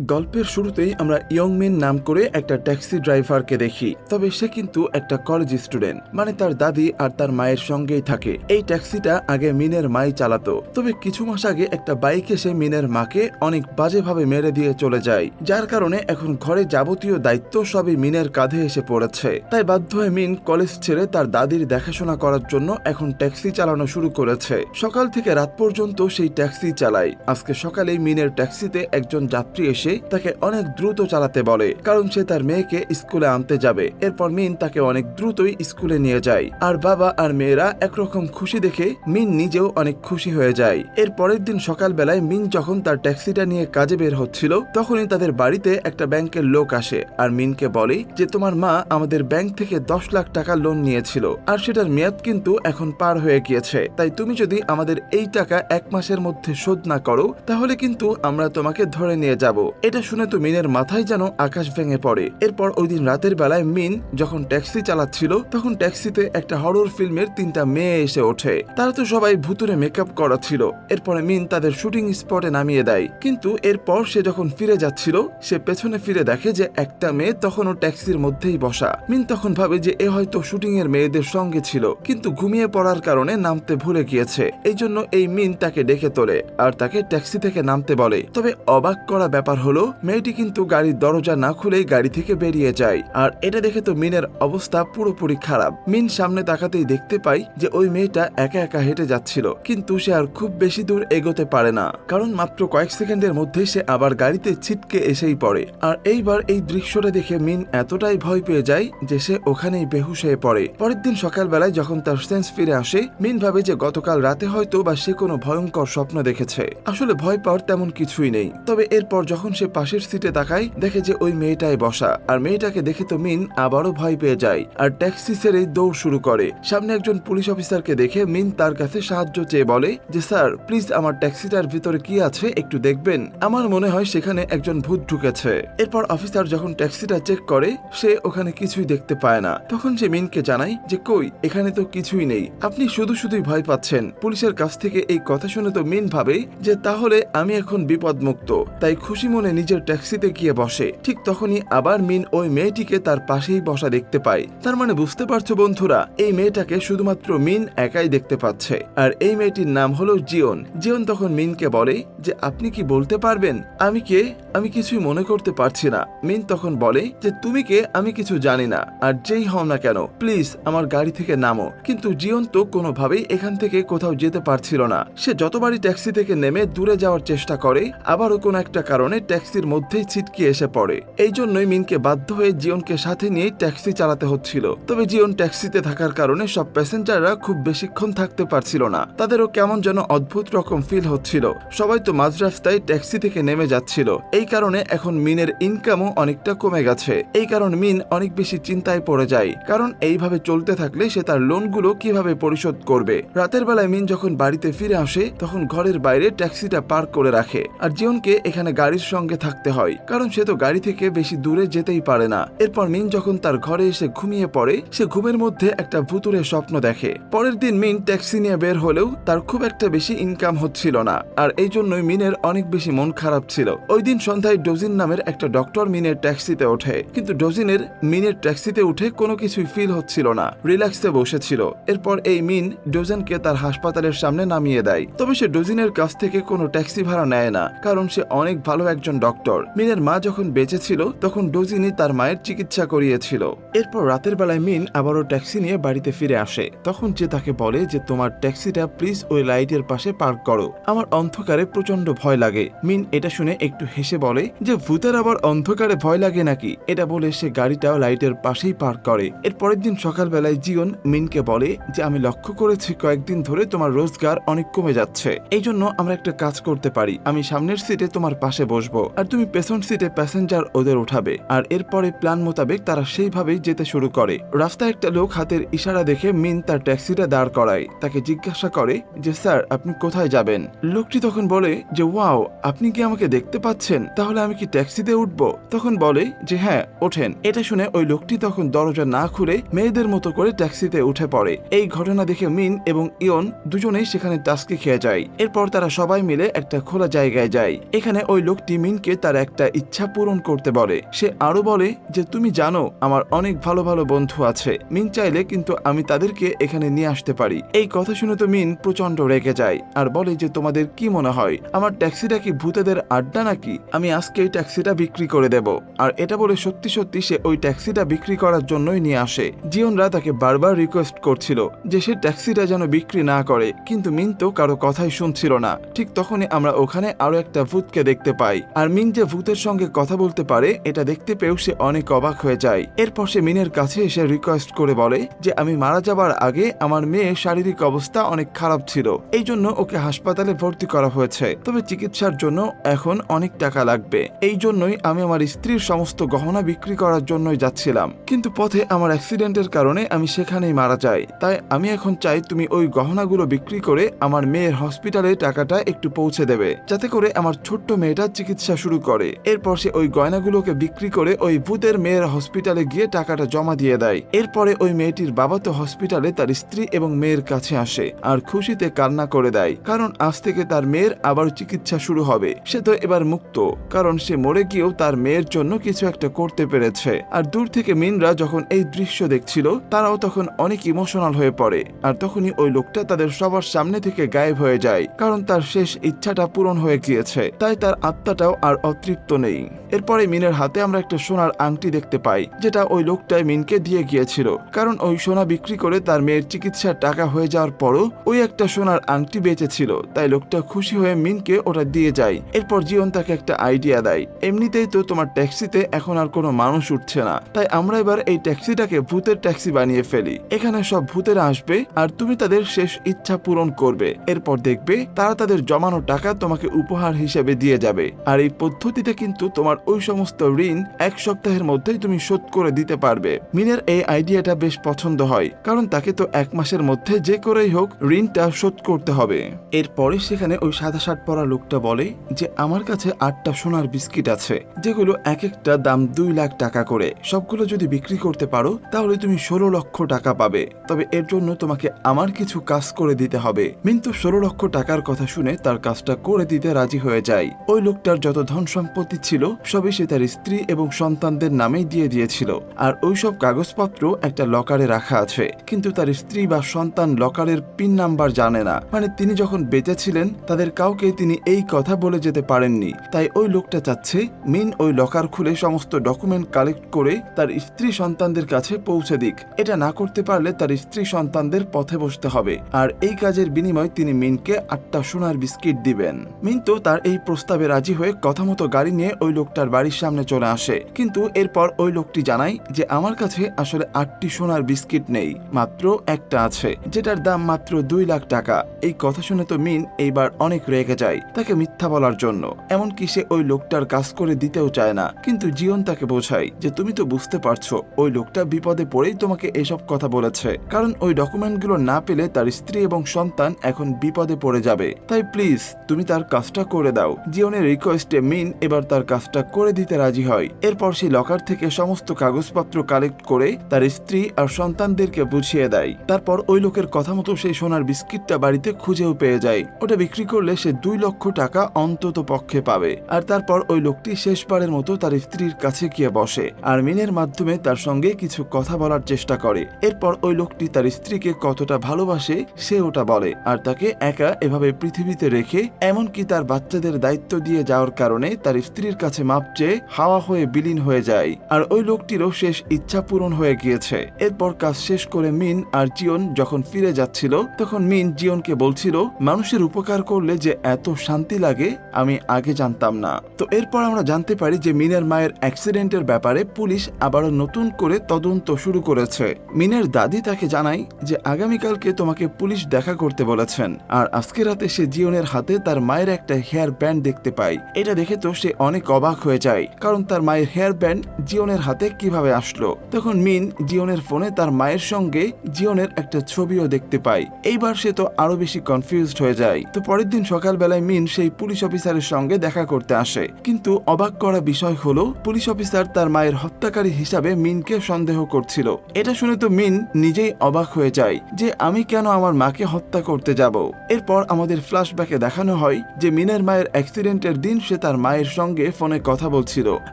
গল্পের শুরুতেই আমরা ইয়ংমিন নাম করে একটা ট্যাক্সি ড্রাইভারকে দেখি, তবে সে কিন্তু একটা কলেজ স্টুডেন্ট মানে তার দাদি আর তার মায়ের সঙ্গেই থাকে। এই ট্যাক্সিটা আগে মিনের মাই চালাতো, তবে কিছু মাস আগে একটা বাইক এসে মিনের মাকে অনেক বাজেভাবে মেরে দিয়ে চলে যায়, যার কারণে এখন ঘরে যাবতীয় দায়িত্ব সবই মিনের কাঁধে এসে পড়েছে। তাই বাধ্য হয়ে মিন কলেজ ছেড়ে তার দাদির দেখাশোনা করার জন্য এখন ট্যাক্সি চালানো শুরু করেছে। সকাল থেকে রাত পর্যন্ত সেই ট্যাক্সি চালায়। আজকে সকালেই মিনের ট্যাক্সিতে একজন যাত্রী এসে তাকে অনেক দ্রুত চালাতে বলে, কারণ সে তার মেয়েকে স্কুলে আনতে যাবে। এরপর মিন তাকে অনেক দ্রুতই স্কুলে নিয়ে যায়। আর বাবা আর মেয়েরা একরকম খুশি দেখে মিন নিজেও অনেক খুশি হয়ে যায়। এর পরের দিন সকালবেলায় মিন যখন তার ট্যাক্সিটা নিয়ে কাজে বের হচ্ছিল, তখনই তাদের বাড়িতে একটা ব্যাংকের লোক আসে। আর মিনকে বলে যে, তোমার মা আমাদের ব্যাংক থেকে দশ লাখ টাকা লোন নিয়েছিল, আর সেটার মেয়াদ কিন্তু এখন পার হয়ে গিয়েছে। তাই তুমি যদি আমাদের এই টাকা এক মাসের মধ্যে শোধ না করো, তাহলে কিন্তু আমরা তোমাকে ধরে নিয়ে যাব। এটা শুনে তো মিনের মাথায় যেন আকাশ ভেঙে পড়ে। এরপর ওই দিন রাতের বেলায় মিন যখন ট্যাক্সি চালাচ্ছিল, তখন ট্যাক্সিতে একটা হরর ফিল্মের তিনটা মেয়ে এসে ওঠে। তারা তো সবাই ভুতুরে মেকআপ করা ছিল। এরপরে মিন তাদের শুটিং স্পটে নামিয়ে দেয়। কিন্তু এরপর সে যখন ফিরে যাচ্ছিল, সে পেছনে ফিরে দেখে যে একটা মেয়ে তখনও ট্যাক্সির মধ্যেই বসা। মিন তখন ভাবে যে এ হয়তো শুটিং এর মেয়েদের সঙ্গে ছিল, কিন্তু ঘুমিয়ে পড়ার কারণে নামতে ভুলে গিয়েছে। এই জন্য এই মিন তাকে ডেকে তোলে, আর তাকে ট্যাক্সি থেকে নামতে বলে। তবে অবাক করা ব্যাপার হলো, মেয়েটি কিন্তু গাড়ির দরজা না খুলেই গাড়ি থেকে বেরিয়ে যায়। আর এটা দেখে তো মিনের অবস্থা পুরোপুরি খারাপ। মিন সামনে তাকাতেই দেখতে পাই যে ওই মেয়েটা একা একা হেঁটে যাচ্ছিল। কিন্তু সে আর খুব বেশি দূর এগোতে পারে না। কারণ মাত্র কয়েক সেকেন্ডের মধ্যেই সে আবার গাড়িতে ছিটকে এসেই পড়ে। আর এইবার এই দৃশ্যটা দেখে মিন এতটাই ভয় পেয়ে যায় যে সে ওখানেই বেহুশ হয়ে পড়ে। পরের দিন সকালবেলায় যখন তার সেন্স ফিরে আসে, মিন ভাবে যে গতকাল রাতে হয়তো বা সে কোনো ভয়ঙ্কর স্বপ্ন দেখেছে। আসলে ভয় পাওয়ার তেমন কিছুই নেই। তবে এরপর যখন সে পাশের সিটে তাকায়, দেখে যে ওই মেয়েটাই বসা। আর মেয়েটাকে দেখে তো মিন আবারও ভয় পেয়ে যায়। আর ট্যাক্সি ছেড়ে দৌড় শুরু করে। সামনে একজন পুলিশ অফিসারকে দেখে মিন তার কাছে সাহায্য চেয়ে বলে, যে স্যার, প্লিজ আমার ট্যাক্সিটার ভিতরে কি আছে একটু দেখবেন। আমার মনে হয় সেখানে একজন ভূত ঢুকেছে। এরপর অফিসার যখন ট্যাক্সিটা চেক করে, সে ওখানে কিছুই দেখতে পায় না। তখন সে মিনকে জানায় যে, কই, এখানে তো কিছুই নেই। আপনি শুধু শুধুই ভয় পাচ্ছেন। পুলিশের কাছ থেকে এই কথা শুনে তো মিন ভাবে যে, তাহলে আমি এখন বিপদমুক্ত। তাই খুশি মনে নিজের ট্যাক্সিতে গিয়ে বসে। ঠিক তখনই আবার মিন ওই মেয়েটিকে তার পাশেই বসা দেখতে পায়। তার মানে বুঝতে পারছ বন্ধুরা, এই মেয়েটাকে শুধুমাত্র মিন একাই দেখতে পাচ্ছে। আর এই মেয়েটির নাম হলো জিওন জিওন তখন মিনকে বলে যে, আপনি কি বলতে পারবেন? আমি কে? আমি কিছুই মনে করতে পারছি না। মিন তখন বলে যে, তুমি কে? আমি কিছু জানি না। আর যেই হও না কেন, প্লিজ আমার গাড়ি থেকে নামো। কিন্তু জিওন তো কোনোভাবেই এখান থেকে কোথাও যেতে পারছিল না। সে যতবারই ট্যাক্সি থেকে নেমে দূরে যাওয়ার চেষ্টা করে, আবারও কোনো একটা কারণে ট্যাক্সির মধ্যেই ছিটকে এসে পড়ে। এই জন্যই মিনকে বাধ্য হয়ে জিওনকে সাথে নিয়ে ট্যাক্সি চালাতে হচ্ছিল। তবে জিওন ট্যাক্সিতে থাকার কারণে সব প্যাসেঞ্জাররা খুব বেশিক্ষণ থাকতে পারছিল না। তাদেরও কেমন যেন অদ্ভুত রকম ফিল হচ্ছিল। সবাই তো মাঝ রাস্তায় ট্যাক্সি থেকে নেমে যাচ্ছিল। এই কারণে এখন মিনের ইনকামও অনেকটা কমে গেছে। এই কারণ মিন অনেক বেশি চিন্তায় পড়ে যায়। কারণ এইভাবে চলতে থাকলে সে তার লোনগুলো কীভাবে পরিশোধ করবে? রাতের বেলায় মিন যখন বাড়িতে ফিরে আসে, তখন ঘরের বাইরে ট্যাক্সিটা পার্ক করে রাখে। আর জিওনকে এখানে গাড়ির সঙ্গে থাকতে হয়, কারণ সে তো গাড়ি থেকে বেশি দূরে যেতেই পারে না। এরপর মিন যখন তার ঘরে এসে ঘুমিয়ে পড়ে, সে ঘুমের মধ্যে একটা ভুতুরে স্বপ্ন দেখে। পরের দিন মিন ট্যাক্সি নিয়ে বের হলেও তার খুব একটা বেশি ইনকাম হচ্ছিল না, আর এই জন্যই মিনের অনেক বেশি মন খারাপ ছিল। ওই দিন সন্ধ্যায় ডোজিন নামের একটা ডক্টর মিনের ট্যাক্সিতে ওঠে, কিন্তু ডোজিনের মিনের ট্যাক্সিতে উঠে কোনো কিছুই ফিল হচ্ছিল না রিল্যাক্সে বসেছিল। এরপর এই মিন ডোজেনকে তার হাসপাতালের সামনে নামিয়ে দেয়। তবে সে ডোজিনের কাছ থেকে কোনো ট্যাক্সি ভাড়া নেয় না, কারণ সে অনেক ভালো একজন ডক্টর। মিনের মা যখন বেঁচে ছিল, তখন ডোজিনি তার মায়ের চিকিৎসা করিয়েছিল। এরপর রাতের বেলায় মিন আবারও ট্যাক্সি নিয়ে বাড়িতে ফিরে আসে। তখন যে তাকে বলে যে, তোমার ট্যাক্সিটা প্লিজ ওই লাইটের পাশে পার্ক করো। আমার অন্ধকারে প্রচণ্ড ভয় লাগে। মিন এটা শুনে একটু হেসে বলে, যে ভূতের আবার অন্ধকারে ভয় লাগে নাকি? এটা বলে সে গাড়িটাও লাইটের পাশেই পার্ক করে। এর পরের দিন সকালবেলায় জিওন মিনকে বলে যে, আমি লক্ষ্য করেছি, কয়েকদিন ধরে তোমার রোজগার অনেক কমে যাচ্ছে। এই জন্য আমরা একটা কাজ করতে পারি। আমি সামনের সিটে তোমার পাশে বসবো। আর তুমি পেছন সিটে প্যাসেঞ্জার ওদের উঠাবে। আর এরপরে প্ল্যান মোতাবেক তারা সেইভাবেই যেতে শুরু করে। রাস্তায় একটা লোক হাতের ইশারা দেখে মিন তার ট্যাক্সিটা দাঁড় করায়। তাকে জিজ্ঞাসা করে যে, স্যার, আপনি কোথায় যাবেন? লোকটি তখন বলে যে, ওয়াও, আপনি কি আমাকে দেখতে পাচ্ছেন? তাহলে আমি কি ট্যাক্সিতে উঠবো? তখন বলে যে হ্যাঁ ওঠেন। এটা শুনে ওই লোকটি তখন দরজা না খুলে মেয়েদের মতো করে ট্যাক্সিতে উঠে পড়ে। এই ঘটনা দেখে মিন এবং ইয়ন দুজনেই সেখানে টাস্কি খেয়ে যায়। এরপর তারা সবাই মিলে একটা খোলা জায়গায় যায়। এখানে ওই লোকটি মিনকে তার একটা ইচ্ছা পূরণ করতে বলে। সে আরও বলে যে, তুমি জানো, আমার অনেক ভালো ভালো বন্ধু আছে। মিন চাইলে কিন্তু আমি তাদেরকে এখানে নিয়ে আসতে পারি। এই কথা শুনে তো মিন প্রচণ্ড রেগে যায় আর বলে যে, তোমাদের কি মনে হয়? আমার ট্যাক্সিটা কি ভূতেদের আড্ডা নাকি? আমি আজকে এই ট্যাক্সিটা বিক্রি করে দেব। আর এটা বলে সত্যি সত্যি সে ওই ট্যাক্সিটা বিক্রি করার জন্যই নিয়ে আসে। জিওনরা তাকে বারবার রিকোয়েস্ট করছিল যে, সে ট্যাক্সিটা যেন বিক্রি না করে। কিন্তু মিন তো কারও কথাই শুনছিল না। ঠিক তখনই আমরা ওখানে আরও একটা ভূতকে দেখতে পাই। আর মিন যে ভূতের সঙ্গে কথা বলতে পারে, এটা দেখতে পেয়েও সে অনেক অবাক হয়ে যায়। এরপর সে মিনের কাছে এসে রিকোয়েস্ট করে বলে যে, আমি মারা যাবার আগে আমার মেয়ে শারীরিক অবস্থা অনেক খারাপ ছিল। এই জন্য ওকে হাসপাতালে ভর্তি করা হয়েছে। তবে চিকিৎসার জন্য এখন অনেক টাকা লাগবে। এই জন্যই আমি আমার স্ত্রীর সমস্ত গহনা বিক্রি করার জন্যই যাচ্ছিলাম। কিন্তু পথে আমার অ্যাক্সিডেন্টের কারণে আমি সেখানেই মারা যাই। তাই আমি এখন চাই তুমি ওই গহনাগুলো বিক্রি করে আমার মেয়ের হসপিটালে টাকাটা একটু পৌঁছে দেবে। যাতে করে আমার ছোট্ট মেয়েটা চিকিৎসা শুরু করে। এরপর সে ওই গয়নাগুলোকে বিক্রি করে ওই ভূতের মেয়ের হসপিটালে গিয়ে টাকাটা জমা দিয়ে দেয়। এরপরে ওই মেয়েটির বাবা তো হসপিটালে তার স্ত্রী এবং মেয়ের কাছে আসে আর খুশিতে কান্না করে দেয়। কারণ আজ থেকে তার মেয়ের আবার চিকিৎসা শুরু হবে। সে তো এবার মুক্ত। কারণ সে মরে গিয়েও তার মেয়ের জন্য কিছু একটা করতে পেরেছে। আর দূর থেকে মিনরা যখন এই দৃশ্য দেখছিল, তারাও তখন অনেক ইমোশনাল হয়ে পড়ে। আর তখনই ওই লোকটা তাদের সবার সামনে থেকে গায়েব হয়ে যায়। কারণ তার শেষ ইচ্ছাটা পূরণ হয়ে গিয়েছে। তাই তার আত্মাটাও আর অতৃপ্ত নেই। এরপরে মিনের হাতে আমরা একটা সোনার আংটি দেখতে পাই, যেটা ওই লোকটাই মিনকে দিয়ে গিয়েছিল। কারণ ওই সোনা বিক্রি করে তার মেয়ের চিকিৎসার টাকা হয়ে যাওয়ার পরও ওই একটা সোনার আংটি বেঁচেছিল। তাই লোকটা খুশি হয়ে মিনকে ওটা দিয়ে যায়। এরপর জীবন তাকে একটা আইডিয়া দেয়। এমনিতেই তো তোমার ট্যাক্সিতে এখন আর কোনো মানুষ উঠছে না। তাই আমরা এবার এই ট্যাক্সিটাকে ভূতের ট্যাক্সি বানিয়ে ফেলি। এখানে সব ভূতেরা আসবে আর তুমি তাদের শেষ ইচ্ছা পূরণ করবে। এরপর দেখবে তারা তাদের জমানো টাকা তোমাকে উপহার হিসেবে দিয়ে যাবে। আর এই পদ্ধতিতে কিন্তু তোমার ওই সমস্ত ঋণ এক সপ্তাহের মধ্যেই তুমি শোধ করে দিতে পারবে। মিনের এই আইডিয়াটা বেশ পছন্দ হয়, কারণ তাকে তো এক মাসের মধ্যে যে করেই হোক ঋণটা শোধ করতে হবে। এরপরে সেখানে ওই সাদা শার্ট পরা লোকটা বলে যে, আমার কাছে আটটা সোনার বিস্কিট আছে, যেগুলো এক একটা দাম দুই লাখ টাকা করে। সবগুলো যদি বিক্রি করতে পারো, তাহলে তুমি ষোলো লক্ষ টাকা পাবে। তবে এর জন্য তোমাকে আমার কিছু কাজ করে দিতে হবে। মিন্তু ষোলো লক্ষ টাকার কথা শুনে তার কাজটা করে দিতে রাজি হয়ে যায়। ওই লোকটার যত ধন সম্পত্তি ছিল, সবই সে তার স্ত্রী এবং সন্তানদের নামেই দিয়ে দিয়েছিল। আর ওই সব কাগজপত্র একটা লকারে রাখা আছে। কিন্তু তার স্ত্রী বা সন্তান লকারের পিন নাম্বার জানে না। মানে তিনি যখন বেঁচে ছিলেন, তাদের কাউকে তিনি এই কথা বলে যেতে পারেননি। তাই ওই লোকটা চাচ্ছে, মিন ওই লকার খুলে সমস্ত ডকুমেন্ট কালেক্ট করে তার স্ত্রী সন্তানদের কাছে পৌঁছে দিক। এটা না করতে পারলে তার স্ত্রী সন্তানদের পথে বসতে হবে। আর এই কাজের বিনিময়ে তিনি মিনকে আটটা সোনার বিস্কিট দিবেন। মিন তো তার এই প্রস্তাবে রাজি হয়ে কথা মতো গাড়ি নিয়ে ওই লোকটার বাড়ির সামনে চলে আসে। কিন্তু এরপর ওই লোকটি জানায় যে আমার কাছে আসলে আটটি সোনার বিস্কিট নেই, মাত্র একটা আছে, যেটার দাম মাত্র দুই লাখ টাকা। এই কথা শুনে তো মিন এইবার অনেক রেগে যায় তাকে মিথ্যা বলার জন্য। এমনকি সে ওই লোকটার কাজ করে দিতেও চায় না। কিন্তু জীবন তাকে বোঝায় যে তুমি তো বুঝতে পারছ, ওই লোকটা বিপদে পড়েই তোমাকে এসব কথা বলেছে। কারণ ওই ডকুমেন্টগুলো না পেলে তার স্ত্রী এবং সন্তান এখন বিপদে পড়ে যাবে। তাই প্লিজ, তুমি তার কাজটা করে দাও। জীবনের রিকোয়েস্টে মিন এবার তার কাজটা করে দিতে রাজি হয়। এরপর সেই লকার থেকে সমস্ত কাগজপত্র কালেক্ট করে তার স্ত্রী আর সন্তানদেরকে বুঝিয়ে দেয়। তারপর ওই লোকের কথা মতো সেই সোনার বিস্কিটটা বাড়িতে খুঁজেও পেয়ে যায়। ওটা বিক্রি করলে সে দুই লক্ষ টাকা অন্তত পক্ষে পাবে। আর তারপর ওই লোকটি শেষবারের মতো তার স্ত্রীর কাছে গিয়ে বসে আর মিনের মাধ্যমে তার সঙ্গে কিছু কথা বলার চেষ্টা করে। এরপর ওই লোকটি তার স্ত্রীকে কতটা ভালোবাসে সে ওটা বলে। আর তাকে একা এভাবে পৃথিবীতে রেখে এমনকি তার বাচ্চাদের দায়িত্ব দিয়ে যাওয়ার কারণে তার স্ত্রীর কাছে মাপ চেয়ে হাওয়া হয়ে বিলীন হয়ে যায়। আর ওই লোকটিরও শেষ ইচ্ছা পূরণ হয়ে গিয়েছে। এরপর কাজ শেষ করে মিন আর জিওন যখন ফিরে যাচ্ছিল, তখন মিন জিওনকে বলছিল, মানুষের উপকার করলে যে এত শান্তি লাগে, আমি আগে জানতাম না। তো এরপর আমরা জানতে পারি যে মিনের মায়ের অ্যাক্সিডেন্টের ব্যাপারে পুলিশ আবারও নতুন করে তদন্ত শুরু করেছে। মিনের দাদি তাকে জানায় যে, আগামীকালকে তোমাকে পুলিশ দেখা করতে বলেছেন। আর আজকে রাতে সে জিওনের হাতে তার মায়ের একটা হেয়ার ব্যান্ড দেখতে পায় এটা দেখে তো সে অনেক অবাক হয়ে যায়, কারণ তার মায়ের হেয়ার ব্যান্ড জিওনের হাতে কীভাবে আসলো। তখন মিন জিওনের ফোনে তার মায়ের সঙ্গে জিওনের একটা ছবিও দেখতে পায়। এইবার সে তো আরও বেশি কনফিউজড হয়ে যায়। তো পরের দিন সকালবেলায় মিন সেই পুলিশ অফিসারের সঙ্গে দেখা করতে আসে। কিন্তু অবাক করা বিষয় হলো, পুলিশ অফিসার তার মায়ের হত্যাকারী হিসাবে মিনকে সন্দেহ করছিল। এটা শুনে তো মিন নিজেই অবাক হয়ে যায় যে আমি কেন আমার মাকে হত্যা করতে যাব। এরপর আমাদের ফ্ল্যাশব্যাকে দেখানো হয় যে মিনের মায়ের অ্যাক্সিডেন্টের দিন সে তার মায়ের সঙ্গে ফোনে কথা বলছিল,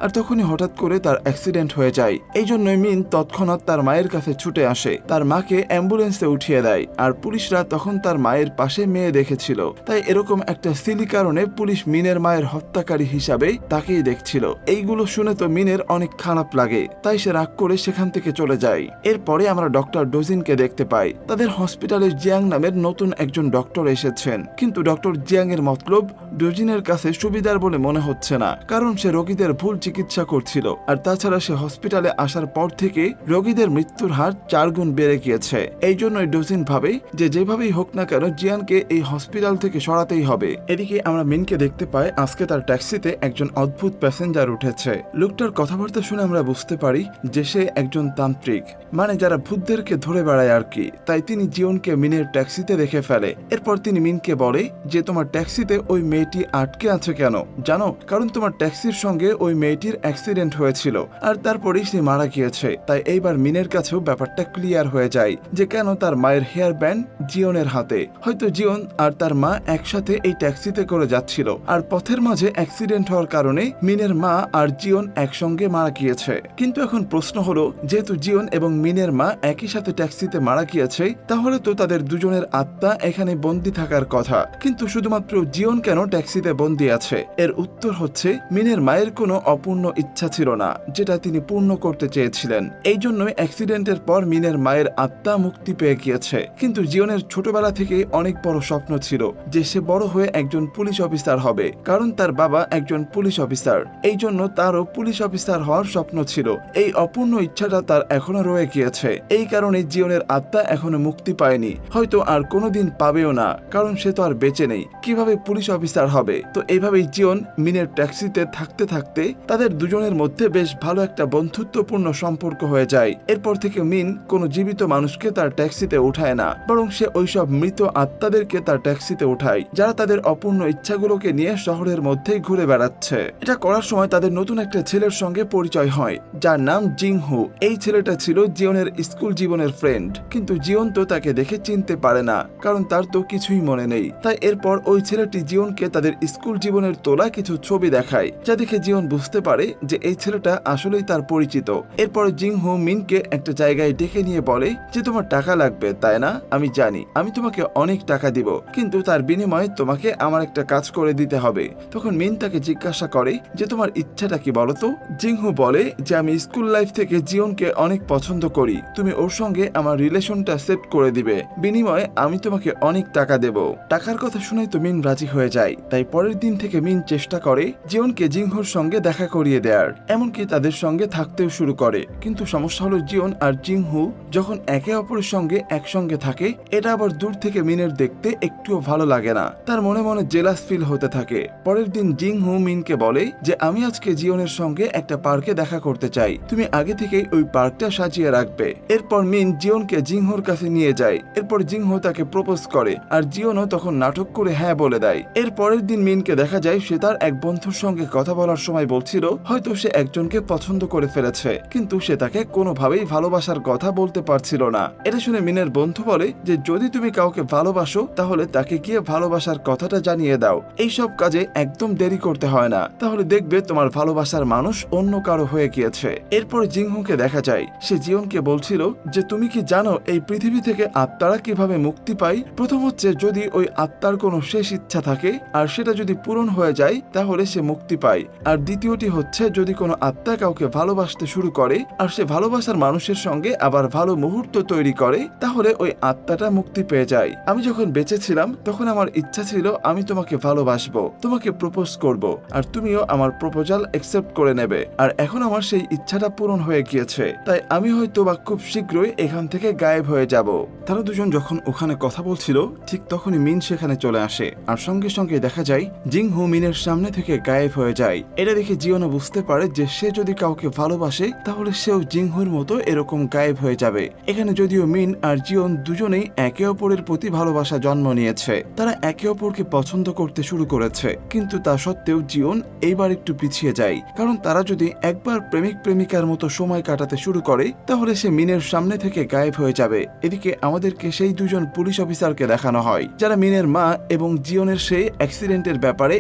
আর তখনই হঠাৎ করে তার অ্যাক্সিডেন্ট হয়ে যায়। এই জন্যই মিন তৎক্ষণাৎ তার মায়ের কাছে ছুটে আসে, তার মাকে অ্যাম্বুলেন্সে উঠিয়ে দেয়, আর পুলিশরা তখন তার মায়ের পাশে মেয়ে দেখেছিল। তাই এরকম একটা সিলি কারণে পুলিশ মিনের মায়ের হত্যাকারী হিসাবে তাকেই দেখছিল। এইগুলো শুনে তো মিনের অনেক খারাপ লাগে, তাই সে রাগ করে সেখান থেকে চলে যায়। এরপরে আমরা ডক্টর ডোজিনকে দেখতে পাই। তাদের হসপিটালে জিয়াং নামের নতুন একজন ডক্টর এসেছেন। কিন্তু ডক্টর জিয়াং এর মতলব, ডোজিনের কাছে সুবিধার বলে মনে হচ্ছে না। কারণ সে রোগীদের ভুল চিকিৎসা করছিল। আর তাছাড়া সে হসপিটালে আসার পর থেকে রোগীদের মৃত্যুর হার চার গুণ বেড়ে গিয়েছে। এই জন্যই ডোজিন ভাবে যে যেভাবেই হোক না কেন জিয়ানকে এই হসপিটাল থেকে সরাতেই হবে। এদিকে আমরা মিনকে দেখতে পাই, আজকে তার ট্যাক্সিতে একজন অদ্ভুত প্যাসেঞ্জার উঠেছে। লোকটার কথাবার্তা শুনে আমরা বুঝতে পারি যে সে একজন তান্ত্রিক মানে যারা ভূতদেরকে ধরে বেড়ায় আর কি। তাই তিনি জিওনকে মিনের ট্যাক্সিতে দেখে ফেলে। এরপর তিনি মিনকে বলে যে, তোমার ট্যাক্সিতে ওই মেয়েটি আটকে আছে কেন? জানো, কারণ তোমার ট্যাক্সির সঙ্গে ওই মেয়েটির অ্যাক্সিডেন্ট হয়েছিল, আর তারপরেই সে মারা গিয়েছে। তাই এইবার মিনের কাছেও ব্যাপারটা ক্লিয়ার হয়ে যায় যে কেন তার মায়ের হেয়ার ব্যান্ড জিওনের হাতে। হয়তো জিওন আর তার মা একসাথে এই ট্যাক্সিতে করে যাচ্ছিল, আর পথের মাঝে অ্যাক্সিডেন্ট হওয়ার কারণে মিনের মা আর জিওন একসঙ্গে মারা গিয়েছে। কিন্তু এখন প্রশ্ন হলো, যেহেতু জিওন এবং মিনের মা একই সাথে ট্যাক্সিতে মারা গিয়েছে, তাহলে তো তাদের দুজনের আত্মা এখানে বন্দি থাকার কথা। কিন্তু শুধুমাত্র জিওন কেন ট্যাক্সিতে বন্দি আছে? এর উত্তর হচ্ছে, মিনের মায়ের কোনো অপূর্ণ ইচ্ছা ছিল না, যেটা তিনি পূর্ণ করতে চেয়েছিলেন। এই জন্যই অ্যাক্সিডেন্টের পর মিনের মায়ের আত্মা মুক্তি পেয়ে গিয়েছে। কিন্তু জিওনের ছোটবেলা থেকে অনেক বড় স্বপ্ন ছিল যে সে বড় হয়ে একজন পুলিশ অফিসার হবে, কারণ তার বাবা একজন পুলিশ অফিসার। এই জন্য তারও পুলিশ অফিসার হওয়ার স্বপ্ন ছিল। এই অপূর্ণ ইচ্ছাটা তার এখনও রয়ে গিয়েছে। এই কারণে জিওনের আত্মা এখনও মুক্তি পায়নি। হয়তো আর কোনোদিন পাবেও না, কারণ সে তো আর বেঁচে নেই। কীভাবে পুলিশ অফিসার হবে? তো এইভাবেই জিওন মিনের ট্যাক্সিতে থাকতে থাকতে তাদের দুজনের মধ্যে বেশ ভালো একটা বন্ধুত্বপূর্ণ সম্পর্ক হয়ে যায়। এরপর থেকে মিন কোনো জীবিত মানুষকে তার ট্যাক্সিতে উঠায় না, বরং সে ওইসব মৃত আত্মাদেরকে তার ট্যাক্সিতে উঠায়, যারা তাদের অপূর্ণ ইচ্ছাগুলোকে নিয়ে শহরের মধ্যেই ঘুরে বেড়াচ্ছে। এটা করার সময় তাদের নতুন একটা ছেলের সঙ্গে পরিচয় হয়, যার নাম জিংহু। এই ছেলেটা ছিল জিওনের স্কুল জীবনের ফ্রেন্ড, কিন্তু জিওন তো তাকে দেখে চিনতে পারে না, কারণ তার তো কিছুই মনে নেই। তাই এরপর ওই ছেলেটি জিওনকে তাদের স্কুল জীবনের তোলা কিছু ছবি দেখায়, যা দেখে জিওন বুঝতে পারে যে এই ছেলেটা আসলেই তার পরিচিত। এরপর জিংহু মিনকে একটা জায়গায় ডেকে নিয়ে বলে যে, তোমার টাকা লাগবে, তাই না? আমি জানি, আমি তোমাকে অনেক টাকা দিব, কিন্তু তার বিনিময়ে তোমাকে আমার একটা কাজ করে দিতে হবে। তখন মিন তাকে জিজ্ঞাসা করে যে, তোমার ইচ্ছাটা কি বলো তো? জিংহু বলে যে, আমি স্কুল লাইফ থেকে জিওনকে অনেক পছন্দ করি, তুমি ওর সঙ্গে আমার রিলেশনটা সেট করে দিবে। বিনিময়ে আমি তোমাকে অনেক টাকা দেব। টাকার কথা শুনে তো মিন রাজি হয়ে যায়, তাই পরের দিন থেকে মিন চেষ্টা করে জিওনকে জিংহুর সঙ্গে দেখা করিয়ে দেয়ার, এমনকি তাদের সঙ্গে থাকতেও শুরু করে। কিন্তু সমস্যা হলো জিওন আর জিংহু যখন একে অপরের সঙ্গে একসঙ্গে থাকে, এটা আবার দূর থেকে মিনের দেখতে একটুও ভালো লাগে না। তার মনে মনে জেলাস ফিল হতে থাকে। পরের দিন জিংহু মিনকে বলে যে, আমি আজকে জিওনের সঙ্গে একটা পার্কে দেখা করতে চাই। তুমি আগে থেকেই ওই পার্কটা সাজিয়ে রাখবে। এরপর মিন জিওনকে জিংহুর কাছে নিয়ে যায়। এরপর জিংহু তাকে প্রপোজ করে, আর জিওনও তখন নাটক করে হ্যাঁ বলে দেয়। এর পরের দিন মিনকে দেখা যায় সে তার এক বন্ধুর সঙ্গে কথা বলার সময় বলছিল, হয়তো সে একজনকে পছন্দ করে ফেলেছে, কিন্তু সে তাকে কোনোভাবেই ভালোবাসার কথা বলতে পারছিল না। এটা শুনে মিনের বন্ধু বলে যে, যদি তুমি কাউকে ভালোবাসো, তাহলে তাকে গিয়ে ভালোবাসার কথাটা জানিয়ে দাও। এই সব কাজে একদম দেরি করতে হয় না। তাহলে দেখবে তোমার ভালোবাসার মানুষ অন্য কারও হয়ে গিয়েছে। এরপর জিংহুকে দেখা যায়, সে জিওনকে বলছিল যে, তুমি কি জানো এই পৃথিবী থেকে আত্মারা কীভাবে মুক্তি পায়? প্রথম হচ্ছে যদি ওই আত্মার কোনো শেষ ইচ্ছা থাকে, আর সেটা যদি পূরণ হয়ে যায় তাহলে সে মুক্তি পায়। আর দ্বিতীয়টি হচ্ছে, যদি কোনো আত্মা কাউকে ভালোবাসতে শুরু করে, আর সে ভালোবাসার মানুষের সঙ্গে আবার ভালো মুহূর্ত তৈরি করে, তাহলে ওই আত্মাটা মুক্তি পেয়ে যায়। আমি যখন বেঁচে ছিলাম তখন আমার ইচ্ছা ছিল, আমি তোমাকে ভালোবাসবো, তোমাকে প্রপোজ করব, আর তুমিও আমার প্রপোজাল একসেপ্ট করে নেবে। আর এখন আমার সেই ইচ্ছাটা পূরণ হয়ে গিয়েছে। তাই আমি হয়তো বা খুব শীঘ্রই এখান থেকে গায়েব হয়ে যাব। তারা দুজন যখন ওখানে কথা বলছিল, ঠিক তখনই মিন সেখানে চলে আসে। আর সঙ্গে সঙ্গে দেখা যায়, জিংহু মিনের সামনে থেকে গায়েব হয়ে যায়। এটা দেখে জিওনো বুঝতে পারে যে সে যদি কাউকে ভালোবাসে, তাহলে সেও জিংহুর মতো এরকম গায়েব হয়ে যাবে। এখানে যদিও মিন আর জিওন দুজনেই একে অপরের প্রতি ভালোবাসা জন্ম নিয়েছে। তারা একে অপরকে পছন্দ করতে শুরু করেছে। কিন্তু তা সত্ত্বেও জিওন এইবার একটু পিছিয়ে যায়। কারণ তারা যদি একবার প্রেমিক প্রেমিকার মতো সময় কাটাতে শুরু করে, তাহলে সে মিনের সামনে থেকে গায়েব হয়ে যাবে। এদিকে আমাদেরকে সেই দুজন পুলিশ অফিসারকে দেখানো হয়, যারা মিনের মা এবং জিওনের সেই অ্যাক্সিডেন্টের ব্যাপারে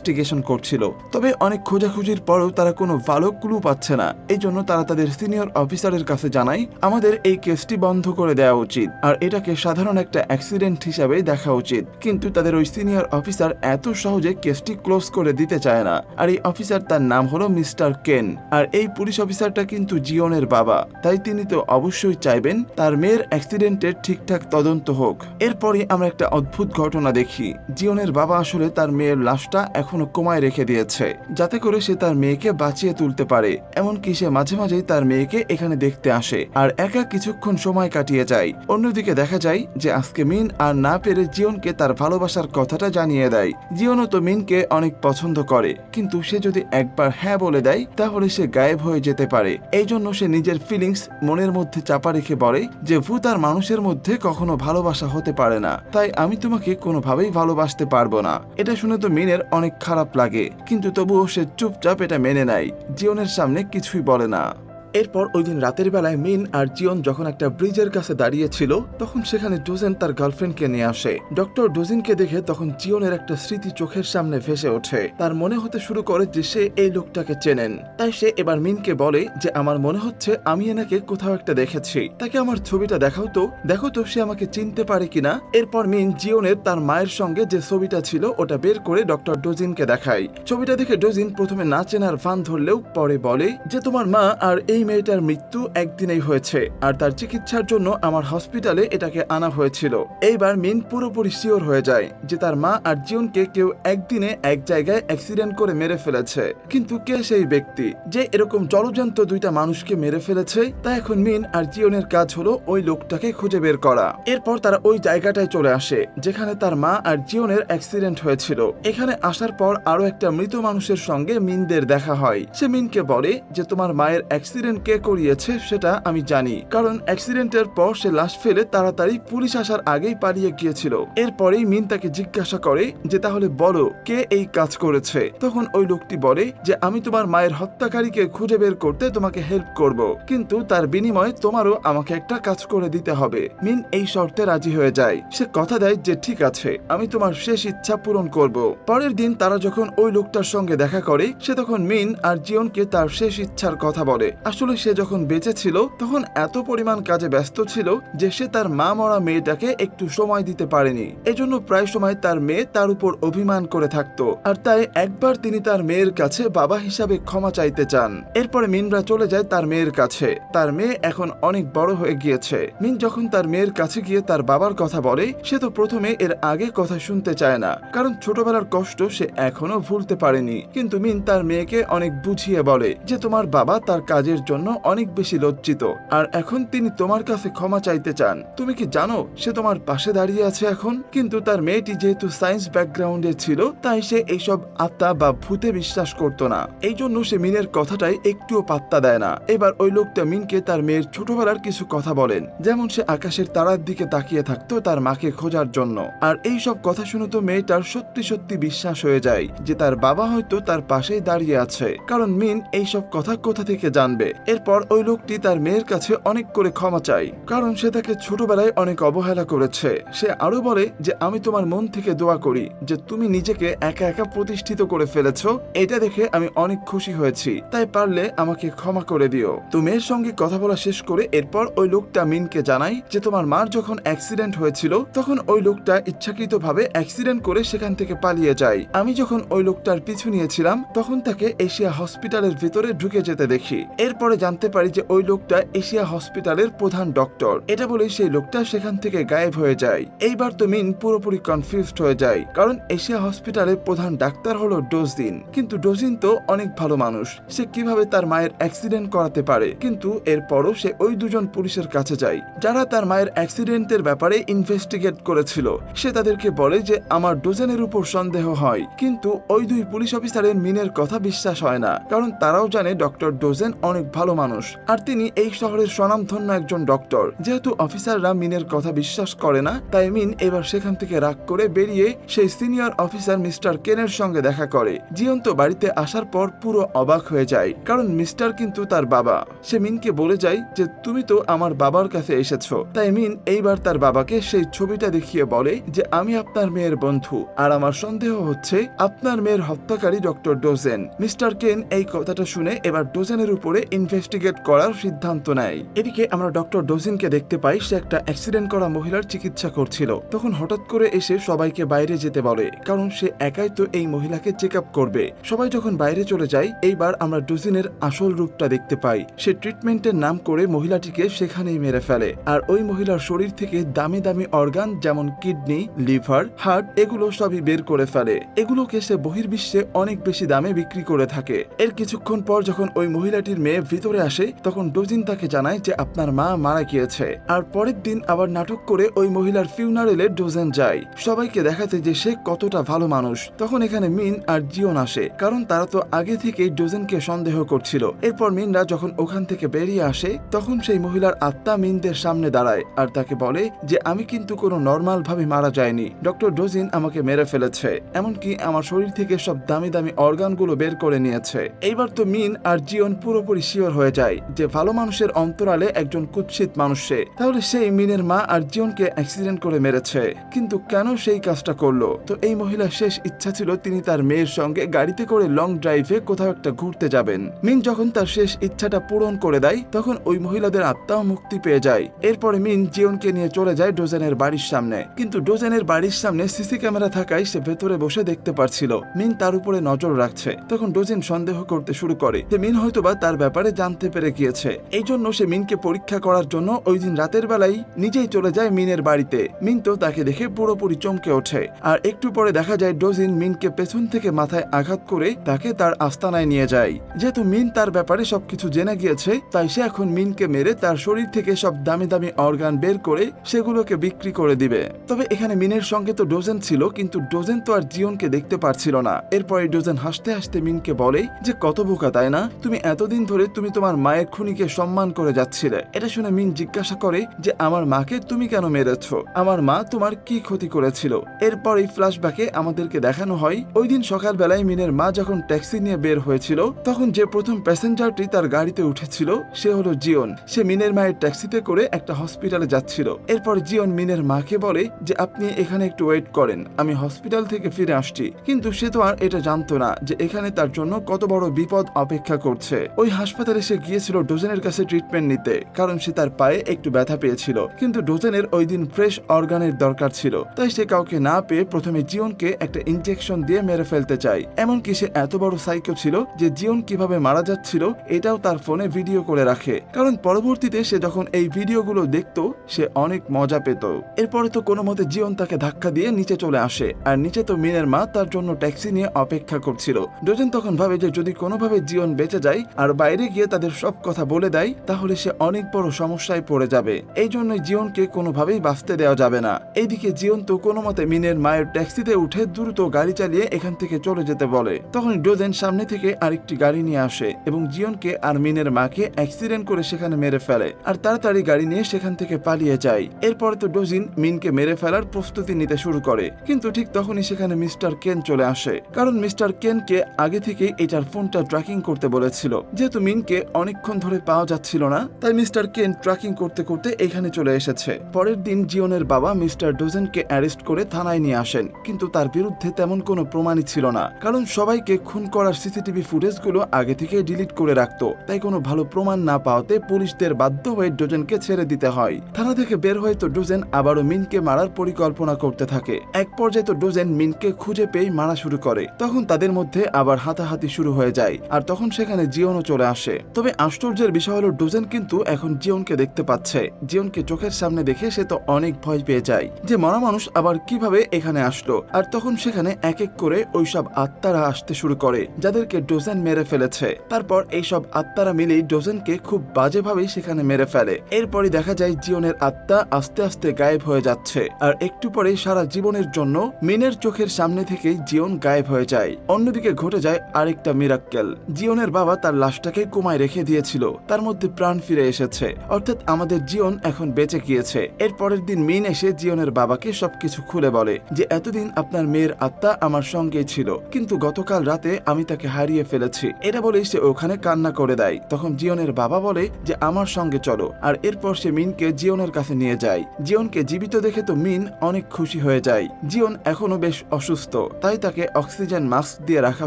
ইনভেস্টিগেশন করছিল। তবে অনেক খোঁজাখুঁজির পরেও তারা কোনো ভালো ক্লু পাচ্ছে না। এই জন্য তারা তাদের সিনিয়র অফিসারের কাছে জানায়, আমাদের এই কেসটি বন্ধ করে দেওয়া উচিত। আর এটাকে সাধারণ একটা অ্যাক্সিডেন্ট হিসাবে দেখা উচিত। কিন্তু তাদের ওই সিনিয়র অফিসার এত সহজে কেসটি ক্লোজ করে দিতে চায় না। আর এই অফিসার তার নাম হলো মিস্টার কেন। আর এই পুলিশ অফিসারটা কিন্তু জিওনের বাবা। তাই তিনি তো অবশ্যই চাইবেন তার মেয়ের অ্যাক্সিডেন্টের ঠিকঠাক তদন্ত হোক। এরপরই আমরা একটা অদ্ভুত ঘটনা দেখি। জিওনের বাবা আসলে তার মেয়ের লাশটা এখনও কোমায় রেখে দিয়েছে, যাতে করে সে তার মেয়েকে বাঁচিয়ে তুলতে পারে। এমনকি সে মাঝে মাঝেই তার মেয়েকে এখানে দেখতে আসে, আর একা কিছুক্ষণ সময় কাটিয়ে যায়। অন্যদিকে দেখা যায় যে আজকে মিন আর না পেরে জিওনকে তার ভালোবাসার কথাটা জানিয়ে দেয়। জিওনও তো মিনকে অনেক পছন্দ করে, কিন্তু সে যদি একবার হ্যাঁ বলে দেয়, তাহলে সে গায়েব হয়ে যেতে পারে। এই জন্য সে নিজের ফিলিংস মনের মধ্যে চাপা রেখে বলে যে, ভূত আর মানুষের মধ্যে কখনো ভালোবাসা হতে পারে না, তাই আমি তোমাকে কোনোভাবেই ভালোবাসতে পারব না। এটা শুনে তো মিনের অনেক খারাপ লাগে। কিন্তু তবুও সে চুপচাপ এটা মেনে নেয়। জিওনের সামনে কিছুই বলে না। এরপর ওই দিন রাতের বেলায় মিন আর জিওন যখন একটা ব্রিজের কাছে দাঁড়িয়ে ছিল তখন সেখানে ডোজেন তার গার্লফ্রেন্ডকে নিয়ে আসে। ডক্টর ডোজিনকে দেখে তখন জিওনের একটা স্মৃতি চোখের সামনে ভেসে ওঠে। তার মনে হতে শুরু করে যে সে এই লোকটাকে চেনেন। তাই সে এবার মিনকে বলে যে, আমার মনে হচ্ছে আমি এনাকে কোথাও একটা দেখেছি। তাকে আমার ছবিটা দেখাও তো। দেখো তো সে আমাকে চিনতে পারে কিনা? এরপর মিন জিওনের তার মায়ের সঙ্গে যে ছবিটা ছিল, ওটা বের করে ডক্টর ডোজিনকে দেখায়। ছবিটা দেখে ডোজিন প্রথমে না চেনার ফান ধরলেও পরে বলে যে, তোমার মা আর এই মেয়েটার মৃত্যু একদিনেই হয়েছে, আর তার চিকিৎসার জন্য আমার হসপিটালে এটাকে আনা হয়েছিল। এইবার মিন পুরোপুরি শিওর হয়ে যায় যে তার মা আর জিওনকে কেউ একদিনে এক জায়গায় অ্যাক্সিডেন্ট করে মেরে ফেলেছে। কিন্তু কে সেই ব্যক্তি যে এরকম জলজান্ত দুইটা মানুষকে মেরে ফেলেছে? তা এখন মিন আর জিওনের কাজ হলো ওই লোকটাকে খুঁজে বের করা। এরপর তারা ওই জায়গাটায় চলে আসে, যেখানে তার মা আর জিওনের অ্যাক্সিডেন্ট হয়েছিল। এখানে আসার পর আরও একটা মৃত মানুষের সঙ্গে মিনদের দেখা হয়। সে মিনকে বলে যে তোমার মায়ের অ্যাক্সিডেন্ট কে করিয়েছে সেটা আমি জানি। কারণ অ্যাক্সিডেন্টের পর সে লাশ ফেলে তাড়াতাড়ি পুলিশ আসার আগেই পালিয়ে গিয়েছিল। এরপরেই মিন তাকে জিজ্ঞাসা করে যে, তাহলে বলো, কে এই কাজ করেছে? তখন ওই লোকটি বলে যে, আমি তোমার মায়ের হত্যাকারীকে খুঁজে বের করতে তোমাকে হেল্প করব। কিন্তু তার বিনিময়ে তোমারও আমাকে একটা কাজ করে দিতে হবে। মিন এই শর্তে রাজি হয়ে যায়। সে কথা দেয় যে, ঠিক আছে, আমি তোমার শেষ ইচ্ছা পূরণ করব। পরের দিন তারা যখন ওই লোকটার সঙ্গে দেখা করে, সে তখন মিন আর জিওনকে তার শেষ ইচ্ছার কথা বলে। আসলে সে যখন বেঁচে ছিল, তখন এত পরিমাণ কাজে ব্যস্ত ছিল যে সে তার মা মরা মেয়েটাকে একটু সময় দিতে পারেনি। এজন্য প্রায় সময় তার মেয়ে তার উপর অভিমান করে থাকতো। আর তাই একবার তিনি তার মেয়ের কাছে বাবা হিসাবে ক্ষমা চাইতে চান। এরপরে মিনরা চলে যায় তার মেয়ের কাছে। তার মেয়ে এখন অনেক বড় হয়ে গিয়েছে। মিন যখন তার মেয়ের কাছে গিয়ে তার বাবার কথা বলে, সে তো প্রথমে এর আগে কথা শুনতে চায় না, কারণ ছোটবেলার কষ্ট সে এখনও ভুলতে পারেনি। কিন্তু মিন তার মেয়েকে অনেক বুঝিয়ে বলে যে তোমার বাবা তার কাজের জন্য অনেক বেশি লজ্জিত। আর এখন তিনি তোমার কাছে ক্ষমা চাইতে চান। তুমি কি জানো, সে তোমার পাশে দাঁড়িয়ে আছে এখন? কিন্তু তার মেয়েটি যেহেতু সায়েন্স ব্যাকগ্রাউন্ডে ছিল, তাই সে এইসব আত্মা বা ভূতে বিশ্বাস করতো না। এই জন্য সে মিনের কথাটাই একটুও পাত্তা দেয় না। এবার ওই লোকটা মিনকে তার মেয়ের ছোটবেলার কিছু কথা বলেন। যেমন সে আকাশের তারার দিকে তাকিয়ে থাকতো তার মাকে খোঁজার জন্য। আর এই সব কথা শুনে তো মেয়েটার সত্যি সত্যি বিশ্বাস হয়ে যায় যে তার বাবা হয়তো তার পাশেই দাঁড়িয়ে আছে। কারণ মিন এই সব কথা কোথা থেকে জানবে? এরপর ওই লোকটি তার মেয়ের কাছে অনেক করে ক্ষমা চায়, কারণ সে তাকে ছোটবেলায় অনেক অবহেলা করেছে। সে আরও বলে যে, আমি তোমার মন থেকে দোয়া করি যে, তুমি নিজেকে একা একা প্রতিষ্ঠিত করে ফেলেছ। এটা দেখে আমি অনেক খুশি হয়েছি। তাই পারলে আমাকে ক্ষমা করে দিও। তো মেয়ের সঙ্গে কথা বলা শেষ করে এরপর ওই লোকটা মিনকে জানাই যে, তোমার মার যখন অ্যাক্সিডেন্ট হয়েছিল, তখন ওই লোকটা ইচ্ছাকৃতভাবে অ্যাক্সিডেন্ট করে সেখান থেকে পালিয়ে যায়। আমি যখন ওই লোকটার পিছু নিয়েছিলাম, তখন তাকে এশিয়া হসপিটালের ভিতরে ঢুকে যেতে দেখি। এরপরে জানতে পারি যে ওই লোকটা এশিয়া হসপিটালের প্রধান ডক্টর। এটা বলে সেই লোকটা সেখান থেকে গায়েব হয়ে যায়। এইবার তো মিন পুরোপুরি কনফিউজড হয়ে যায়, কারণ এশিয়া হসপিটালের প্রধান ডাক্তার হলো ডোজিন। কিন্তু ডোজিন তো অনেক ভালো মানুষ, সে কীভাবে তার মায়ের অ্যাক্সিডেন্ট করাতে পারে? কিন্তু এরপরও সে ওই দুজন পুলিশের কাছে যায়, যারা তার মায়ের অ্যাক্সিডেন্টের ব্যাপারে ইনভেস্টিগেট করেছিল। সে তাদেরকে বলে যে, আমার ডোজেনের উপর সন্দেহ হয়। কিন্তু ওই দুই পুলিশ অফিসারের মিনের কথা বিশ্বাস হয় না, কারণ তারাও জানে ডক্টর ডোজেন অনেক ভালো মানুষ। আর তিনি এই শহরের স্বনামধন্য একজন ডক্টর। যেহেতু অফিসাররা মিনের কথা বিশ্বাস করে না, তাই মিন এবার সেখান থেকে রাগ করে বেরিয়ে সেই সিনিয়র অফিসার মিস্টার কেনের সঙ্গে দেখা করে। জিয়ন তো বাড়িতে আসার পর পুরো অবাক হয়ে যায়, কারণ মিস্টার কিন্তু তার বাবা। সে মিনকে বলে যায় যে, তুমি তো আমার বাবার কাছে এসেছ। তাই মিন এইবার তার বাবাকে সেই ছবিটা দেখিয়ে বলে যে, আমি আপনার মেয়ের বন্ধু। আর আমার সন্দেহ হচ্ছে আপনার মেয়ের হত্যাকারী ডক্টর ডোজেন। মিস্টার কেন এই কথাটা শুনে এবার ডোজেনের উপরে ইনভেস্টিগেট করার সিদ্ধান্ত নেয়। এদিকে আমরা ডক্টর ডোজেনকে দেখতে পাই, সে একটা অ্যাক্সিডেন্ট করা মহিলার চিকিৎসা করছিল। তখন হঠাৎ করে এসে সবাইকে বাইরে যেতে বলে, কারণ সে একাই তো এই মহিলাকে চেক আপ করবে। সবাই যখন বাইরে চলে যায়, এইবার আমরা ডোজিনের আসল রূপটা দেখতে পাই। সে ট্রিটমেন্টের নাম করে মহিলাটিকে সেখানেই মেরে ফেলে। আর ওই মহিলার শরীর থেকে দামি দামি অর্গান যেমন কিডনি, লিভার, হার্ট, এগুলো সবই বের করে ফেলে। এগুলোকে সে বহির্বিশ্বে অনেক বেশি দামে বিক্রি করে থাকে। এর কিছুক্ষণ পর যখন ওই মহিলাটির মেয়ে ভিতরে আসে, তখন ডোজিন তাকে জানায় যে আপনার মা মারা গিয়েছে। আর পরের দিন আবার নাটক করে ওই মহিলার ফিউনারেলে ডোজেন যায়। সবাইকে দেখাতে যে সে কতটা ভালো মানুষ। তখন এখানে মিন আর জিওন আসে, কারণ তারা তো আগে থেকেই ডোজেনকে সন্দেহ করছিল। এরপর মিনরা যখন ওখান থেকে বেরিয়ে আসে, তখন সেই মহিলার আত্মা মিনদের সামনে দাঁড়ায় আর তাকে বলে যে, আমি কিন্তু কোনো নর্মাল ভাবে মারা যায়নি ডক্টর ডোজিন আমাকে মেরে ফেলেছে। এমনকি আমার শরীর থেকে সব দামি দামি অর্গানগুলো বের করে নিয়েছে। এইবার তো মিন আর জিওন পুরোপুরি শিওর হয়ে যায় যে ভালো মানুষের অন্তরালে একজন কুৎসিত মানুষ। সে তাহলে সেই মিনের মা আর জিওনকে অ্যাক্সিডেন্ট করে মেরেছে। কিন্তু কেন সেই কাজটা করল? তো এই মহিলার শেষ ইচ্ছা ছিল তিনি তার মেয়ের সঙ্গে গাড়িতে করে লং ড্রাইভে কোথাও একটা ঘুরতে যাবেন। মিন যখন তার শেষ ইচ্ছাটা পূরণ করে দেয়, তখন ওই মহিলাদের আত্মাও মুক্তি পেয়ে যায়। এরপরে মিন জিওনকে নিয়ে চলে যায় ডোজেনের বাড়ির সামনে। কিন্তু ডোজেনের বাড়ির সামনে সিসি ক্যামেরা থাকায় সে ভেতরে বসে দেখতে পারছিল। মিন তার উপরে নজর রাখছে। তখন ডোজেন সন্দেহ করতে শুরু করে যে মিন হয়তোবা তার ব্যাপারে জানতে পেরে গিয়েছে। এই জন্য সে মিনকে পরীক্ষা করার জন্য ওই দিন রাতের বেলায় নিজেই চলে যায় মিনের বাড়িতে। মিন তো তাকে দেখে পুরোপুরি চমকে ওঠে। আর একটু পরে দেখা যায় ডোজিন মিনকে পেছন থেকে মাথায় আঘাত করে তাকে তার আস্তানায় নিয়ে যায়। যেহেতু মিন তার ব্যাপারে সবকিছু জেনে গিয়েছে, তাই সে এখন মিনকে মেরে তার শরীর থেকে সব দামি দামি অর্গান বের করে সেগুলোকে বিক্রি করে দিবে। তবে এখানে মিনের সঙ্গে তো ডোজেন ছিল, কিন্তু ডোজেন তো আর জিওনকে দেখতে পারছিল না। এরপরে ডোজেন হাসতে হাসতে মিনকে বলে, যে কত বোকা, তাই না? তুমি এতদিন ধরে তুমি তোমার মায়ের খুনিকে সম্মান করে যাচ্ছিলে। এটা শুনে মিন জিজ্ঞাসা করে যে, আমার মাকে তুমি কেন মেরেছ? আমার মা তোমার কি ক্ষতি করেছিল? এরপর এই ফ্ল্যাশব্যাকে আমাদেরকে দেখানো হয়, ওই দিন সকালবেলায় মিনের মা যখন ট্যাক্সি নিয়ে বের হয়েছিল, তখন যে প্রথম প্যাসেঞ্জারটি তার গাড়িতে উঠেছিল, সে হলো জিওন সে মিনের মায়ের ট্যাক্সিতে করে একটা হসপিটালে যাচ্ছিল। এরপর জিওন মিনের মাকে বলে যে, আপনি এখানে একটু ওয়েট করেন, আমি হসপিটাল থেকে ফিরে আসছি। কিন্তু সে তো আর এটা জানতো না যে, এখানে তার জন্য কত বড় বিপদ অপেক্ষা করছে। ওই হাসপাতালে সে গিয়েছিল ডোজেনের কাছে ট্রিটমেন্ট নিতে, কারণ সে তার পায়ে একটু ব্যথা পেয়েছিল। কিন্তু ডোজেনের ওই দিন ফ্রেশ অর্গানের দরকার ছিল, তাই সে কাউকে না পেয়ে প্রথমে জিওনকে একটা ইনজেকশন দিয়ে মেরে ফেলতে চায়। এমনকি সে এত বড় সাইকো ছিল যে জিওন কীভাবে মারা যাচ্ছিল, এটাও তার ফোনে ভিডিও করে রাখে। কারণ পরবর্তীতে সে যখন এই ভিডিওগুলো দেখতো, সে অনেক মজা পেত। এরপরে তো কোনো মতে জিওন তাকে ধাক্কা দিয়ে নিচে চলে আসে, আর নিচে তো মিনের মা তার জন্য ট্যাক্সি নিয়ে অপেক্ষা করছিল। ডোজেন তখন ভাবে যে যদি কোনোভাবে জিওন বেঁচে যায়, আর বাইরে গিয়ে তাদের সব কথা বলে দেয়, তাহলে সে অনেক বড় সমস্যায় পড়ে যাবে। এই জন্য জিওনকে কোনোভাবেই বাঁচতে দেওয়া যাবে না। এইদিকে জিওন তো কোনো মতে মিনের মায়ের ট্যাক্সিতে উঠে দ্রুত গাড়ি চালিয়ে এখান থেকে চলে যেতে বলে। তখন ডোজেন সামনে থেকে আরেকটি গাড়ি নিয়ে আসে এবং জিওনকে আর মিনের মাকে অ্যাক্সিডেন্ট করে সেখানে মেরে ফেলে আর তাড়াতাড়ি গাড়ি নিয়ে সেখান থেকে পালিয়ে যায়। এরপরে তো ডোজিন মিনকে মেরে ফেলার প্রস্তুতি নিতে শুরু করে, কিন্তু ঠিক তখনই সেখানে মিস্টার কেন চলে আসে। কারণ মিস্টার কেনকে আগে থেকে এটার ফোনটা ট্র্যাকিং করতে বলেছিল। যেহেতু মিনকে অনেকক্ষণ ধরে পাওয়া যাচ্ছিল না, তাই মিস্টার কেন ট্র্যাকিং করতে করতে এখানে চলে এসেছে। পরের দিন জিওনের বাবা মিস্টার ডোজেনকে অ্যারেস্ট করে থানায় নিয়ে আসেন, কিন্তু তার বিরুদ্ধে তেমন কোনো প্রমাণই ছিল না, কারণ সবাইকে খুন করার সিসিটিভি ফুটেজগুলো আগে থেকে ডিলিট করে রাখতো, তাই কোনো ভালো প্রমাণ না পাওয়াতে পুলিশদের বাধ্য হয়ে ডোজেনকে ছেড়ে দিতে হয়। থানা থেকে বের হয়ে তো ডোজেন আবারও মিনকে মারার পরিকল্পনা করতে থাকে। এক পর্যায়ে তো ডোজেন মিনকে খুঁজে পেয়ে মারা শুরু করে, তখন তাদের মধ্যে আবার হাতাহাতি শুরু হয়ে যায়, আর তখন সেখানে জিওনও চলে আসে। তবে আশ্চর্যের বিষয় হলো, ডোজেন কিন্তু এখন জিওনকে দেখতে পাচ্ছে। জিওনকে চোখের সামনে দেখে সে তো অনেক ভয় পেয়ে যায় যে মরা মানুষ আবার কীভাবে এখানে আসলো। আর তখন সেখানে এক এক করে ওইসব আত্মারা আসতে শুরু করে, যাদেরকে ডোজেন মেরে ফেলেছে। তারপর এইসব আত্মারা মিলেই ডোজেনকে খুব বাজেভাবেই সেখানে মেরে ফেলে। এরপরই দেখা যায় জিওনের আত্মা আস্তে আস্তে গায়েব হয়ে যাচ্ছে। আর একটু পরে সারা জীবনের জন্য মিনের চোখের সামনে থেকেই জিওন গায়েব হয়ে যায়। অন্যদিকে ঘটে যায় আরেকটা মিরাক্কেল। জিওনের বাবা তার লাশটাকে কোমায় রেখে দিয়েছিল। তার মধ্যে প্রাণ ফিরে এসেছে। অর্থাৎ আমাদের জিওন এখন বেঁচে গিয়েছে। এর পরের দিন মিন এসে জিওনের বাবাকে সবকিছু খুলে বলে যে, এতদিন আপনার মেয়ের আত্মা আমার সঙ্গেই ছিল। কিন্তু গতকাল রাতে আমি তাকে হারিয়ে ফেলেছি। এটা বলেই সে ওখানে কান্না করে দেয়। তখন জিওনের বাবা বলে যে, আমার সঙ্গে চলো। আর এরপর সে মিনকে জিওনের কাছে নিয়ে যায়। জিওনকে জীবিত দেখে তো মিন অনেক খুশি হয়ে যায়। জিওন এখনও বেশ অসুস্থ। তাই তাকে অক্সিজেন মাস্ক দিয়ে রাখা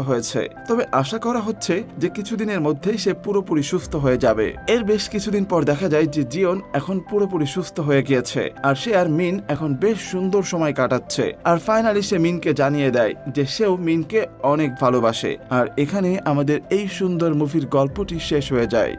হয়েছে। তবে আশা করা হচ্ছে যে, কিছুদিনের মধ্যেই সে পুরোপুরি সুস্থ হয়ে যাবে। এর বেশ কিছুদিন পর দেখা যায় যে জিওন এখন পুরোপুরি সুস্থ হয়ে গিয়েছে। আর সে আর মিন এখন বেশ সুন্দর সময় কাটাচ্ছে। আর ফাইনালি সে মিনকে জানিয়ে দেয় যে সেও মিনকে অনেক ভালোবাসে। আর এখানে আমাদের এই সুন্দর মুভির গল্পটি শেষ হয়ে যায়।